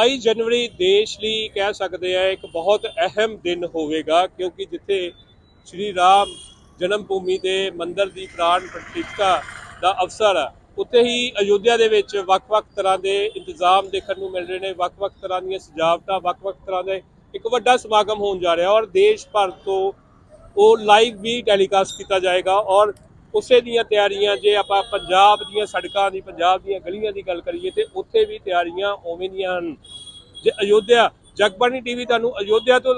22 ਜਨਵਰੀ ਦੇਸ਼ ਲਈ ਕਹਿ ਸਕਦੇ ਆ, ਇੱਕ ਬਹੁਤ ਅਹਿਮ ਦਿਨ ਹੋਵੇਗਾ, ਕਿਉਂਕਿ ਜਿੱਥੇ ਸ਼੍ਰੀ ਰਾਮ ਜਨਮ ਭੂਮੀ ਦੇ ਮੰਦਰ ਦੀ ਪ੍ਰਾਣ ਪ੍ਰਤਿਸ਼ਠਾ ਦਾ ਅਵਸਰ ਹੈ ਉੱਥੇ ਹੀ ਅਯੋਧਿਆ ਦੇ ਵਿੱਚ ਵੱਖ-ਵੱਖ ਤਰ੍ਹਾਂ ਦੇ ਇੰਤਜ਼ਾਮ ਦੇਖਣ ਨੂੰ ਮਿਲ ਰਹੇ ਨੇ, ਵੱਖ-ਵੱਖ ਤਰ੍ਹਾਂ ਦੀਆਂ ਸਜਾਵਟਾਂ, ਵੱਖ-ਵੱਖ ਤਰ੍ਹਾਂ ਦੇ ਇੱਕ ਵੱਡਾ ਸਮਾਗਮ ਹੋਣ ਜਾ ਰਿਹਾ ਔਰ ਦੇਸ਼ ਭਰ ਤੋਂ ਉਹ ਲਾਈਵ ਵੀ ਟੈਲੀਕਾਸਟ ਕੀਤਾ ਜਾਏਗਾ ਔਰ ਉਸੇ ਦੀਆਂ ਤਿਆਰੀਆਂ, ਜੇ ਆਪਾਂ ਪੰਜਾਬ ਦੀਆਂ ਸੜਕਾਂ ਦੀ, ਪੰਜਾਬ ਦੀਆਂ ਗਲੀਆਂ ਦੀ ਗੱਲ ਕਰੀਏ ਤੇ ਉੱਥੇ ਵੀ ਤਿਆਰੀਆਂ ਉਵੇਂ ਦੀਆਂ ਹਨ। ਜੇ ਅਯੋਧਿਆ, ਜਗਬਾਣੀ ਟੀਵੀ ਤੁਹਾਨੂੰ ਅਯੋਧਿਆ ਤੋਂ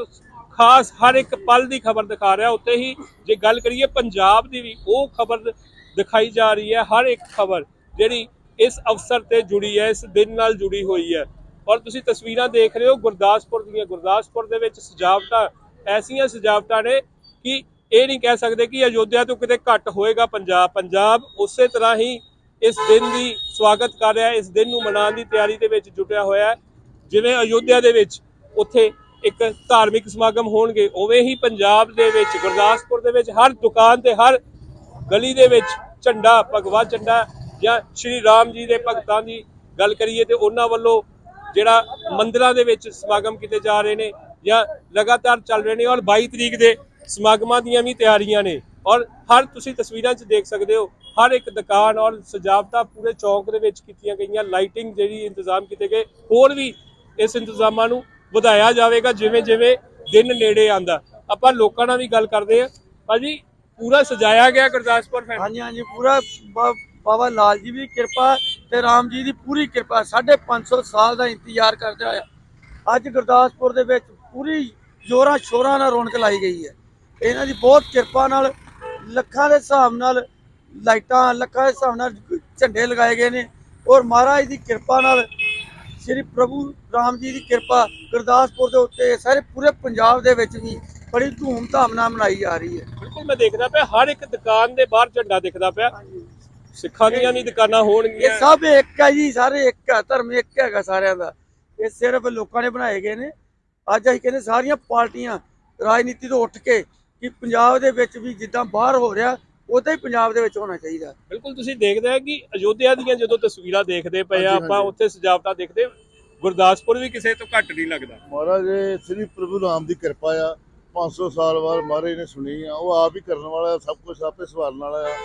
ਖਾਸ ਹਰ ਇੱਕ ਪਲ ਦੀ ਖਬਰ ਦਿਖਾ ਰਿਹਾ, ਉੱਥੇ ਹੀ ਜੇ ਗੱਲ ਕਰੀਏ ਪੰਜਾਬ ਦੀ ਵੀ, ਉਹ ਖਬਰ ਦਿਖਾਈ ਜਾ ਰਹੀ ਹੈ, ਹਰ ਇੱਕ ਖਬਰ ਜਿਹੜੀ ਇਸ ਅਵਸਰ ਤੇ ਜੁੜੀ ਹੈ, ਇਸ ਦਿਨ ਨਾਲ ਜੁੜੀ ਹੋਈ ਹੈ। ਔਰ ਤੁਸੀਂ ਤਸਵੀਰਾਂ ਦੇਖ ਰਹੇ ਹੋ, ਗੁਰਦਾਸਪੁਰ ਦੀਆਂ, ਗੁਰਦਾਸਪੁਰ ਦੇ ਵਿੱਚ ਸਜਾਵਟਾਂ, ਐਸੀਆਂ ਸਜਾਵਟਾਂ ਨੇ ਕਿ ਇਹ ਨਹੀਂ ਕਹਿ ਸਕਦੇ ਕਿ ਅਯੋਧਿਆ ਤੋਂ ਕਿਤੇ ਘੱਟ ਹੋਏਗਾ ਪੰਜਾਬ। ਪੰਜਾਬ ਉਸੇ ਤਰ੍ਹਾਂ ਹੀ ਇਸ ਦਿਨ ਦੀ ਸਵਾਗਤ ਕਰ ਰਿਹਾ ਇਸ ਦਿਨ ਨੂੰ ਮਨਾਉਣ ਦੀ ਤਿਆਰੀ ਦੇ ਵਿੱਚ ਜੁਟਿਆ ਹੋਇਆ ਹੈ। ਜਿਵੇਂ ਅਯੋਧਿਆ ਦੇ ਵਿੱਚ ਉੱਥੇ ਇੱਕ ਧਾਰਮਿਕ ਸਮਾਗਮ ਹੋਣਗੇ, ਉਵੇਂ ਹੀ ਪੰਜਾਬ ਦੇ ਵਿੱਚ, ਗੁਰਦਾਸਪੁਰ ਦੇ ਵਿੱਚ ਹਰ ਦੁਕਾਨ ਤੇ ਹਰ ਗਲੀ ਦੇ ਵਿੱਚ ਝੰਡਾ, ਭਗਵਾ ਝੰਡਾ ਜਾਂ ਸ਼੍ਰੀ ਰਾਮ ਜੀ ਦੇ ਭਗਤਾਂ ਦੀ ਗੱਲ ਕਰੀਏ ਤੇ ਉਹਨਾਂ ਵੱਲੋਂ ਜਿਹੜਾ ਮੰਦਰਾਂ ਦੇ ਵਿੱਚ ਸਮਾਗਮ ਕੀਤੇ ਜਾ ਰਹੇ ਨੇ ਜਾਂ ਲਗਾਤਾਰ ਚੱਲ ਰਹੇ ਨੇ ਔਰ 22 ਤਰੀਕ ਦੇ ਸਮਾਗਮਾਂ ਦੀਆਂ ਵੀ ਤਿਆਰੀਆਂ ਨੇ ਔਰ ਹਰ ਤੁਸੀਂ ਤਸਵੀਰਾਂ 'ਚ ਦੇਖ ਸਕਦੇ ਹੋ, ਹਰ ਇੱਕ ਦੁਕਾਨ ਔਰ ਸਜਾਵਟਾਂ ਪੂਰੇ ਚੌਕ ਦੇ ਵਿੱਚ ਕੀਤੀਆਂ ਗਈਆਂ ਲਾਈਟਿੰਗ ਜਿਹੜੀ ਇੰਤਜ਼ਾਮ ਕੀਤੇ ਗਏ, ਹੋਰ ਵੀ ਇਸ ਇੰਤਜ਼ਾਮਾਂ ਨੂੰ ਵਧਾਇਆ ਜਾਵੇਗਾ ਜਿਵੇਂ ਜਿਵੇਂ ਦਿਨ ਨੇੜੇ ਆਂਦਾ ਆਪਾਂ ਲੋਕਾਂ ਨਾਲ ਵੀ ਗੱਲ ਕਰਦੇ ਆ ਭਾਜੀ, ਪੂਰਾ ਸਜਾਇਆ ਗਿਆ ਗੁਰਦਾਸਪੁਰ ਫੈਨ ਹਾਂਜੀ ਹਾਂਜੀ, ਪੂਰਾ ਬਾਬਾ ਲਾਲ ਜੀ ਦੀ ਕਿਰਪਾ ਤੇ ਰਾਮ ਜੀ ਦੀ ਪੂਰੀ ਕਿਰਪਾ 550 ਸਾਲ ਦਾ ਇੰਤਜ਼ਾਰ ਕਰਦੇ ਹੋਇਆ ਅੱਜ ਗੁਰਦਾਸਪੁਰ ਦੇ ਵਿੱਚ ਪੂਰੀ ਜੋਰਾਂ ਸ਼ੋਰਾਂ ਨਾਲ ਰੌਣਕ ਲਾਈ ਗਈ ਹੈ। ਇਹਨਾਂ ਦੀ ਬਹੁਤ ਕਿਰਪਾ ਨਾਲ ਲੱਖਾਂ ਦੇ ਹਿਸਾਬ ਨਾਲ ਲਾਈਟਾਂ ਲੱਖਾਂ ਦੇ ਹਿਸਾਬ ਨਾਲ ਝੰਡੇ ਲਗਾਏ ਗਏ ਨੇ। ਔਰ ਮਹਾਰਾਜ ਦੀ ਕਿਰਪਾ ਨਾਲ ਸ੍ਰੀ ਪ੍ਰਭੂ ਰਾਮ ਜੀ ਦੀ ਕਿਰਪਾ ਗੁਰਦਾਸਪੁਰ ਦੇ ਉੱਤੇ ਸਾਰੇ ਪੂਰੇ ਪੰਜਾਬ ਦੇ ਵਿੱਚ ਵੀ ਬੜੀ ਧੂਮ-ਧਾਮ ਨਾਲ ਮਨਾਈ ਜਾ ਰਹੀ ਹੈ। ਬਿਲਕੁਲ ਮੈਂ ਦੇਖਦਾ ਪਿਆ ਹਰ ਇੱਕ ਦੁਕਾਨ ਦੇ ਬਾਹਰ ਝੰਡਾ ਦਿਖਦਾ ਪਿਆ। ਸਿੱਖਾਂ ਦੀਆਂ ਵੀ ਦੁਕਾਨਾਂ ਇਹ ਹੋਣਗੀਆਂ ਸਭ ਇੱਕ ਹੈ ਜੀ ਸਾਰੇ ਇੱਕ ਹੈ ਧਰਮ ਇੱਕ ਹੈਗਾ ਸਾਰਿਆਂ ਦਾ। ਇਹ ਸਿਰਫ ਲੋਕਾਂ ਨੇ ਬਣਾਏ ਗਏ ਨੇ। ਅੱਜ ਅਸੀਂ ਕਹਿੰਦੇ ਸਾਰੀਆਂ ਪਾਰਟੀਆਂ ਰਾਜਨੀਤੀ ਤੋਂ ਉੱਠ ਕੇ ਕਿ ਪੰਜਾਬ ਦੇ ਵਿੱਚ ਵੀ ਜਿੱਦਾਂ ਬਾਹਰ ਹੋ ਰਿਹਾ ਉਦਾਂ ਹੀ ਪੰਜਾਬ ਦੇ ਵਿੱਚ ਹੋਣਾ ਚਾਹੀਦਾ। ਬਿਲਕੁਲ ਤੁਸੀਂ ਦੇਖਦੇ ਆ ਕਿ ਅਯੋਧਿਆ ਦੀਆਂ ਜਦੋਂ ਤਸਵੀਰਾਂ ਦੇਖਦੇ ਪਏ ਆ ਆਪਾਂ। ਉੱਥੇ ਸਜਾਵਟਾਂ ਦੇਖਦੇ ਗੁਰਦਾਸਪੁਰ ਵੀ ਕਿਸੇ ਤੋਂ ਘੱਟ ਨਹੀਂ ਲੱਗਦਾ। ਮਹਾਰਾਜ ਇਹ ਸ੍ਰੀ ਪ੍ਰਭੂ ਰਾਮ ਦੀ ਕਿਰਪਾ ਆ। 500 ਸਾਲ ਬਾਅਦ ਮਹਾਰਾਜ ਨੇ ਸੁਣੀ ਆ ਉਹ ਆਪ ਹੀ ਕਰਨ ਵਾਲਾ ਸਭ ਕੁਝ ਆਪੇ ਸਵਾਰਨ ਵਾਲਾ ਆ।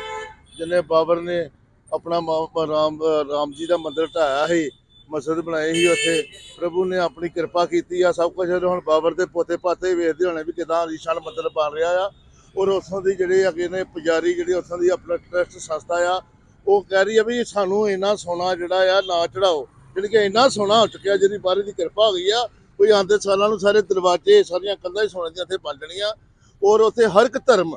ਜਿੰਨੇ ਬਾਬਰ ਨੇ ਆਪਣਾ ਮਾ- ਰਾਮ ਰਾਮ ਜੀ ਦਾ ਮੰਦਿਰ ਢਾਇਆ ਸੀ ਮਸਜਿਦ ਬਣਾਈ ਸੀ ਉੱਥੇ। ਪ੍ਰਭੂ ਨੇ ਆਪਣੀ ਕਿਰਪਾ ਕੀਤੀ ਆ, ਸਭ ਕੁਝ ਹੁਣ ਬਾਬਰ ਦੇ ਪੋਤੇ ਪਾਤੇ ਵੇਖਦੇ ਹੋਣੇ ਵੀ ਕਿਦਾਂ ਆਲੀਸ਼ਾਨ ਮੰਦਿਰ ਬਣ ਰਿਹਾ ਆ। ਔਰ ਉੱਥੋਂ ਦੀ ਜਿਹੜੇ ਅੱਗੇ ਨੇ ਪੁਜਾਰੀ, ਜਿਹੜੀ ਉੱਥੋਂ ਦੀ ਆਪਣਾ ਟਰਸਟ ਸੰਸਥਾ ਆ, ਉਹ ਕਹਿ ਰਹੀ ਆ ਵੀ ਸਾਨੂੰ ਇੰਨਾ ਸੋਨਾ ਜਿਹੜਾ ਆ ਨਾ ਚੜਾਓ। ਜਿਹੜੀ ਕਿ ਇੰਨਾ ਸੋਨਾ ਹੋ ਚੁੱਕਿਆ ਜਿਹਦੀ ਬਾਹਰ ਦੀ ਕਿਰਪਾ ਹੋ ਗਈ ਆ। ਕੋਈ ਆਂਦੇ ਸਾਲਾਂ ਨੂੰ ਸਾਰੇ ਦਰਵਾਜ਼ੇ, ਸਾਰੀਆਂ ਕੰਧਾਂ ਹੀ ਸੋਨੇ ਦੀਆਂ ਇੱਥੇ ਬਣ ਜਾਣੀਆਂ। ਔਰ ਉੱਥੇ ਹਰ ਇੱਕ ਧਰਮ,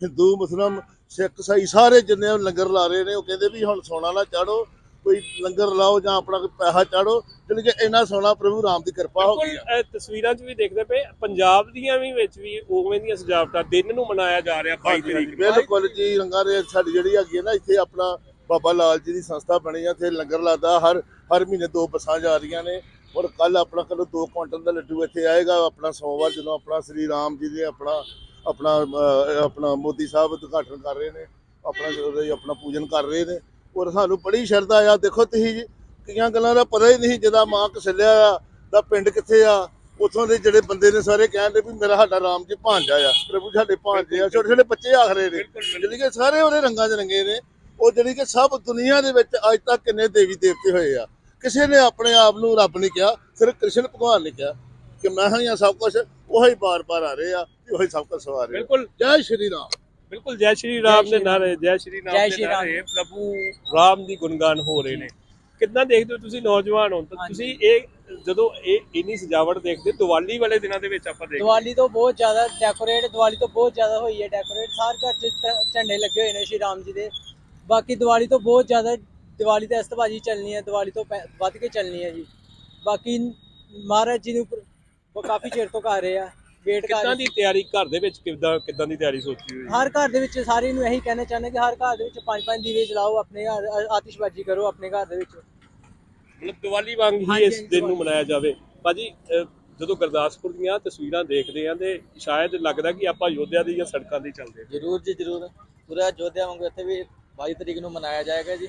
ਹਿੰਦੂ ਮੁਸਲਮਾਨ ਸਿੱਖ ਇਸਾਈ ਸਾਰੇ ਜਿੰਨੇ ਲੰਗਰ ਲਾ ਰਹੇ ਨੇ, ਉਹ ਕਹਿੰਦੇ ਵੀ ਹੁਣ ਸੋਨਾ ਨਾ ਚਾੜੋ ਕੋਈ ਲੰਗਰ ਲਾਓ ਜਾਂ ਆਪਣਾ ਕੋਈ ਪੈਸਾ ਚਾੜੋ ਜਿਹੜੀ ਕਿ ਇੰਨਾ ਸੋਨਾ ਪ੍ਰਭੂ ਰਾਮ ਦੀ ਕਿਰਪਾ ਹੋ ਗਈ ਬਿਲਕੁਲ ਇਹ ਤਸਵੀਰਾਂ 'ਚ ਵੀ ਦੇਖਦੇ ਪਏ ਪੰਜਾਬ ਦੀਆਂ ਵੀ ਵਿੱਚ ਵੀ ਉਵੇਂ ਦੀਆਂ ਸਜਾਵਟਾਂ ਦਿਨ ਨੂੰ ਮਨਾਇਆ ਜਾ ਰਿਹਾ 22 ਤਰੀਕ ਨੂੰ ਬਿਲਕੁਲ ਜੀ ਰੰਗਾਂ ਦੇ ਸਾਡੀ ਜਿਹੜੀ ਹੈਗੀ ਹੈ ਨਾ ਇੱਥੇ ਆਪਣਾ ਬਾਬਾ ਲਾਲ ਜੀ ਦੀ ਸੰਸਥਾ ਬਣੀ ਆ ਇੱਥੇ ਲੰਗਰ ਲੱਗਦਾ ਹਰ ਹਰ ਮਹੀਨੇ ਦੋ ਬੱਸਾਂ ਜਾ ਰਹੀਆਂ ਨੇ ਔਰ ਕੱਲ ਆਪਣਾ ਕੱਲ 2 ਕੁਇੰਟਲ ਦਾ ਲੱਡੂ ਇੱਥੇ ਆਏਗਾ ਆਪਣਾ ਸੋਮਵਾਰ ਜਦੋਂ ਆਪਣਾ ਸ੍ਰੀ ਰਾਮ ਜੀ ਦੇ ਆਪਣਾ ਆਪਣਾ ਅਹ, ਆਪਣਾ ਮੋਦੀ ਸਾਹਿਬ ਉਦਘਾਟਨ ਕਰ ਰਹੇ ਨੇ ਆਪਣਾ ਉਹਦਾ ਹੀ ਆਪਣਾ ਪੂਜਨ ਕਰ ਰਹੇ ਨੇ ਔਰ ਸਾਨੂੰ ਬੜੀ ਸ਼ਰਧਾ ਆ। ਦੇਖੋ ਤੁਸੀਂ ਜੀ ਕਈਆਂ ਗੱਲਾਂ ਦਾ ਪਤਾ ਹੀ ਨਹੀਂ ਜਿਹਦਾ ਮਾਂ ਕਸਲਿਆ ਆ ਦਾ ਪਿੰਡ ਕਿੱਥੇ ਆ। ਉਥੋਂ ਦੇ ਜਿਹੜੇ ਬੰਦੇ ਨੇ ਸਾਰੇ ਕਹਿੰਦੇ ਵੀ ਮੇਰਾ ਸਾਡਾ ਰਾਮ ਜੀ ਭਾਂਜਾ ਆ। ਪ੍ਰਭੂ ਸਾਡੇ ਭਾਂਜੇ ਆ ਛੋਟੇ ਛੋਟੇ ਬੱਚੇ ਆਖਰੇ ਨੇ। ਬਿਲਕੁਲ, ਬਿਲਕੁਲ। ਜਿਹੜੀ ਕਿ ਸਾਰੇ ਉਹਦੇ ਰੰਗਾਂ 'ਚ ਰੰਗੇ ਨੇ। ਉਹ ਜਿਹੜੀ ਕਿ ਸਭ ਦੁਨੀਆ ਦੇ ਵਿੱਚ ਅੱਜ ਤੱਕ ਕਿੰਨੇ ਦੇਵੀ ਦੇਵਤੇ ਹੋਏ ਆ। ਕਿਸੇ ਨੇ ਆਪਣੇ ਆਪ ਨੂੰ ਰੱਬ ਨਹੀਂ ਕਿਹਾ ਸਿਰਫ ਕ੍ਰਿਸ਼ਨ ਭਗਵਾਨ ਨੇ ਕਿਹਾ ਕਿ ਮੈਂ ਹਾਂ ਜਾਂ ਸਭ ਕੁਝ ਉਹੀ ਬਾਰ-ਬਾਰ ਆ ਰਹੇ ਆ ਤੇ ਉਹੀ ਸਭ ਕੁਝ ਸਵਾਰ ਰਹੇ। ਬਿਲਕੁਲ। ਜੈ ਸ਼੍ਰੀ ਰਾਮ। ਬਿਲਕੁਲ ਜੈ ਸ਼੍ਰੀ ਰਾਮ ਦੇ ਨਾਰੇ ਜੈ ਸ਼੍ਰੀ ਰਾਮ ਦੇ। ਨਾਰੇ ਪ੍ਰਭੂ ਰਾਮ ਦੀ ਗੁਣਗਾਨ ਹੋ ਰਹੇ ਨੇ। ਕਿੰਨਾ ਦੇਖਦੇ ਹੋ ਤੁਸੀਂ ਨੌਜਵਾਨ ਹੋ? ਤਾਂ। ਤੁਸੀਂ ਇਹ ਜਦੋਂ ਇਹ ਇੰਨੀ ਸਜਾਵਟ ਦੇਖਦੇ ਦੀਵਾਲੀ ਵਾਲੇ ਦਿਨਾਂ ਦੇ ਵਿੱਚ ਆਪਾਂ ਦੇਖਦੇ ਦੀਵਾਲੀ ਤੋਂ ਬਹੁਤ ਜ਼ਿਆਦਾ ਡੈਕੋਰੇਟ ਦੀਵਾਲੀ ਤੋਂ ਬਹੁਤ ਜ਼ਿਆਦਾ ਹੋਈ ਹੈ ਡੈਕੋਰੇਟ ਸਾਰੇ ਘਰ 'ਚ ਝੰਡੇ ਲੱਗੇ ਹੋਏ ਨੇ ਸ਼੍ਰੀ ਰਾਮ ਜੀ ਦੇ। ਬਾਕੀ ਦੀਵਾਲੀ ਤੋਂ ਬਹੁਤ ਜ਼ਿਆਦਾ ਦੀਵਾਲੀ ਤੇ ਅਸਤਬਾਜੀ ਚੱਲਣੀ ਹੈ ਦੀਵਾਲੀ ਤੋਂ ਵੱਧ ਕੇ ਚੱਲਣੀ ਹੈ ਜੀ। ਬਾਕੀ ਮਹਾਰਾਜ ਜੀ ਨੂੰ ਕਾਫੀ ਚਿਰ ਤੋਂ ਕਰ ਰਹੇ ਆ। ਵੇਟ ਕਰ ਕਿੱਦਾਂ ਦੀ ਤਿਆਰੀ ਘਰ ਦੇ ਵਿੱਚ ਕਿੱਦਾਂ ਕਿੱਦਾਂ ਦੀ ਤਿਆਰੀ ਸੋਚੀ ਹੋਈ? ਹੈ ਹਰ ਘਰ ਦੇ ਵਿੱਚ ਸਾਰੇ ਨੂੰ ਇਹੀ ਕਹਿਣਾ ਚਾਹੁੰਦੇ ਕਿ ਹਰ ਘਰ ਦੇ ਵਿੱਚ ਪੰਜ ਪੰਜ ਦੀਵੇ ਜਲਾਓ ਆਪਣੇ ਘਰ ਆਤਿਸ਼ਬਾਜ਼ੀ ਕਰੋ ਆਪਣੇ ਘਰ ਦੇ ਵਿੱਚ। ਮਤਲਬ ਦੀਵਾਲੀ ਵਾਂਗ ਹੀ ਇਸ ਦਿਨ ਨੂੰ। ਮਨਾਇਆ ਜਾਵੇ। ਭਾਜੀ ਜਦੋਂ ਗੁਰਦਾਸਪੁਰ ਦੀਆਂ ਤਸਵੀਰਾਂ ਦੇਖਦੇ ਆਂ ਤੇ ਸ਼ਾਇਦ ਲੱਗਦਾ ਕਿ ਆਪਾਂ ਯੋਧਿਆ ਦੀਆਂ ਸੜਕਾਂ ਤੇ ਚੱਲਦੇ। ਜ਼ਰੂਰ ਜੀ ਜ਼ਰੂਰ। ਪੂਰਾ ਅਯੋਧਿਆ ਵਾਂਗੂ ਇੱਥੇ ਵੀ 22 ਤਰੀਕ ਨੂੰ ਮਨਾਇਆ ਜਾਏਗਾ ਜੀ।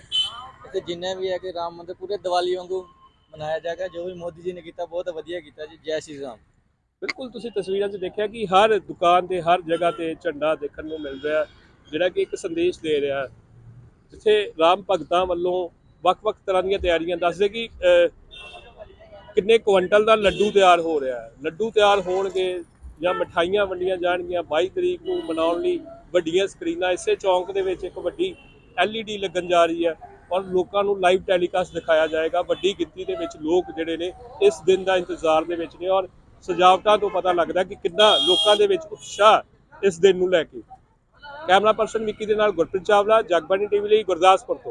ਇੱਥੇ ਜਿੰਨੇ ਵੀ ਹੈ ਕਿ ਰਾਮ ਮੰਦਿਰ ਪੂਰੇ ਦੀਵਾਲੀ ਵਾਂਗੂ ਮਨਾਇਆ ਜਾਏਗਾ। ਜੋ ਵੀ ਮੋਦੀ ਜੀ ਨੇ ਕੀਤਾ ਬਹੁਤ ਵਧੀਆ ਕੀਤਾ ਜੀ। ਜੈ ਸ਼੍ਰੀ ਰਾਮ। ਬਿਲਕੁਲ ਤੁਸੀਂ ਤਸਵੀਰਾਂ 'ਚ ਦੇਖਿਆ ਕਿ ਹਰ ਦੁਕਾਨ ਤੇ, ਹਰ ਜਗ੍ਹਾ ਤੇ ਝੰਡਾ ਦੇਖਣ ਨੂੰ ਮਿਲ ਰਿਹਾ ਜਿਹੜਾ ਕਿ ਇੱਕ ਸੰਦੇਸ਼ ਦੇ ਰਿਹਾ ਜਿੱਥੇ ਰਾਮ ਭਗਤਾਂ ਵੱਲੋਂ ਵੱਖ-ਵੱਖ ਤਰ੍ਹਾਂ ਦੀਆਂ ਤਿਆਰੀਆਂ ਦੱਸਦੇ ਕਿ ਕਿੰਨੇ ਕੁਇੰਟਲ ਦਾ ਲੱਡੂ ਤਿਆਰ ਹੋ ਰਿਹਾ ਹੈ। ਲੱਡੂ ਤਿਆਰ ਹੋਣਗੇ ਜਾਂ ਮਠਾਈਆਂ ਵੰਡੀਆਂ ਜਾਣਗੀਆਂ 22 ਤਰੀਕ ਨੂੰ ਮਨਾਉਣ ਲਈ ਵੱਡੀਆਂ ਸਕਰੀਨਾਂ, ਇਸੇ ਚੌਂਕ ਦੇ ਵਿੱਚ ਇੱਕ ਵੱਡੀ LED ਲੱਗਣ ਜਾ ਰਹੀ ਹੈ ਔਰ ਲੋਕਾਂ ਨੂੰ ਲਾਈਵ ਟੈਲੀਕਾਸਟ ਦਿਖਾਇਆ ਜਾਏਗਾ। ਵੱਡੀ ਗਿਣਤੀ ਦੇ ਵਿੱਚ ਲੋਕ ਜਿਹੜੇ ਨੇ ਇਸ ਦਿਨ ਦਾ ਇੰਤਜ਼ਾਰ ਦੇ ਵਿੱਚ ਨੇ ਔਰ ਸਜਾਵਟਾਂ ਤੋਂ ਪਤਾ ਲੱਗਦਾ ਕਿ ਕਿੰਨਾ ਲੋਕਾਂ ਦੇ ਵਿੱਚ ਉਤਸ਼ਾਹ ਇਸ ਦਿਨ ਨੂੰ ਲੈ ਕੇ। ਕੈਮਰਾ ਪਰਸਨ ਵਿੱਕੀ ਦੇ ਨਾਲ ਗੁਰਪ੍ਰੀਤ ਚਾਵਲਾ, ਜਗਬਾਣੀ ਟੀਵੀ ਲਈ ਗੁਰਦਾਸਪੁਰ ਤੋਂ।